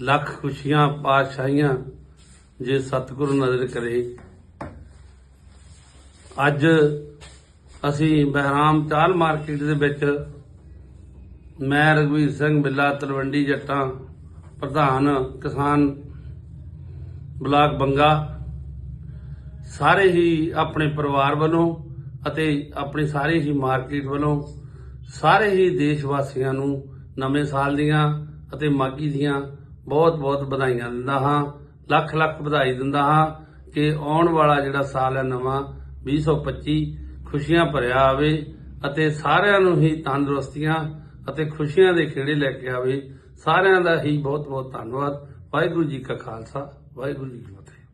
ਲੱਖ ਖੁਸ਼ੀਆਂ, ਪਾਤਸ਼ਾਹੀਆਂ ਜੇ ਸਤਿਗੁਰ ਨਜ਼ਰ ਕਰੇ। ਅੱਜ ਅਸੀਂ ਬਹਿਰਾਮ ਚਾਲ ਮਾਰਕੀਟ ਦੇ ਵਿੱਚ ਮੈਂ ਰਘਵੀਰ ਸਿੰਘ ਬਿੱਲਾ ਤਲਵੰਡੀ ਜੱਟਾਂ, ਪ੍ਰਧਾਨ ਕਿਸਾਨ ਬਲਾਕ ਬੰਗਾ, ਸਾਰੇ ਹੀ ਆਪਣੇ ਪਰਿਵਾਰ ਵੱਲੋਂ ਅਤੇ ਆਪਣੀ ਸਾਰੇ ਹੀ ਮਾਰਕੀਟ ਵੱਲੋਂ ਸਾਰੇ ਹੀ ਦੇਸ਼ ਵਾਸੀਆਂ ਨੂੰ ਨਵੇਂ ਸਾਲ ਦੀਆਂ ਅਤੇ ਮਾਗੀ ਦੀਆਂ ਬਹੁਤ ਬਹੁਤ ਵਧਾਈਆਂ ਦਿੰਦਾ ਹਾਂ, ਲੱਖ ਲੱਖ ਵਧਾਈ ਦਿੰਦਾ ਹਾਂ ਕਿ ਆਉਣ ਵਾਲਾ ਜਿਹੜਾ ਸਾਲ ਹੈ ਨਵਾਂ 2025 ਖੁਸ਼ੀਆਂ ਭਰਿਆ ਆਵੇ ਅਤੇ ਸਾਰਿਆਂ ਨੂੰ ਹੀ ਤੰਦਰੁਸਤੀਆਂ ਅਤੇ ਖੁਸ਼ੀਆਂ ਦੇ ਖੇੜੇ ਲੈ ਕੇ ਆਵੇ। ਸਾਰਿਆਂ ਦਾ ਹੀ ਬਹੁਤ ਬਹੁਤ ਧੰਨਵਾਦ। ਵਾਹਿਗੁਰੂ ਜੀ ਕਾ ਖਾਲਸਾ, ਵਾਹਿਗੁਰੂ ਜੀ ਕੀ ਫਤਿਹ।